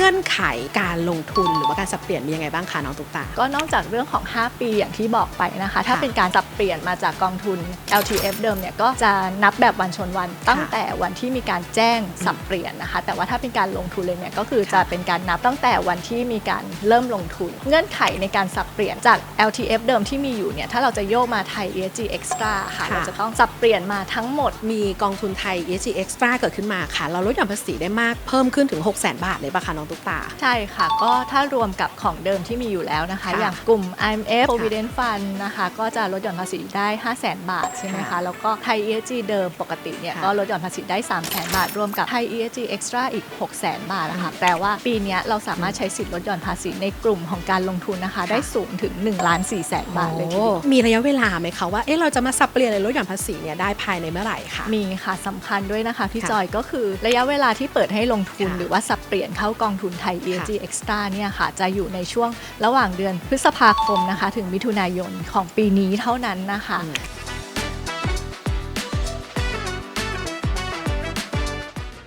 งื่อนไขการลงทุนหรือว่าการสับเปลี่ยนมียังไงบ้างคะน้องตุ๊กตา ก็นอกจากเรื่องของ 5 ปีอย่างที่บอกไปนะคะ ถ้าเป็นการสับเปลี่ยนมาจากกองทุน LTF เดิมเนี่ยก็จะนับแบบวันชนวันตั้งแต่วันที่มีการแจ้งสับเปลี่ยนนะคะ แต่ว่าถ้าเป็นการลงทุนเลยเนี่ยก็คือจะเป็นการนับตั้งแต่วันที่มีการเริ่มลงทุน เงื่อนไขในการสับเปลี่ยนจาก LTF เดิมที่มีอยู่เนี่ยถ้าเราจะโยกมาไทย ESG Extra ค่ะค่ะเราจะต้องสับเปลี่ยนมาทั้งหมดมีกองทุนไทย ESG Extra เกิดขึ้นมาค่ะ เราลดหย่อนภาษีได้มากเพิ่มขึ้นถึง 6 0 0 0 0 0 บาทเลยปะคะน้องตุ๊กตา ใช่ค่ะ ก็ถ้ารวมกับของเดิมที่มีอยู่แล้วนะคะค่ะอย่างกลุ่ม IMF Provident Fund นะคะ ก็จะลดหย่อนภาษีได้ 5 0 0 0 0 0บาทใช่ไหมคะค่ะแล้วก็ไทย ESG เดิมปกติเนี่ยค่ะก็ลดหย่อนภาษีได้ 3 0 0 0 0 0บาท รวมกับไทย ESG Extra อีก 6 0 0 0 0 0บาทนะคะแปลว่าปีเนี้ยเราสามารถใช้สิทธิ์ลดหย่อนภาษีในกลุ่มของการลงทุนนะคะ ได้สูงถึง1ล้าน4แสนบาทเลยทีเดียวโอ้มีระยะเวลาไหมคะว่าเอ๊ะเราจะมาสับเปลี่ยนหรือลดหย่อนภาษีเนี่ยได้ภายในเมื่อไหร่คะมีค่ะสำคัญด้วยนะคะพี่ค่ะจอยก็คือระยะเวลาที่เปิดให้ลงทุนค่ะหรือว่าสับเปลี่ยนเข้ากองทุนไทย ESG ค่ะ Extra เนี่ยค่ะจะอยู่ในช่วงระหว่างเดือนพฤษภาคมนะคะ ถึงมิถุนายนของปีนี้เท่านั้นนะคะอืม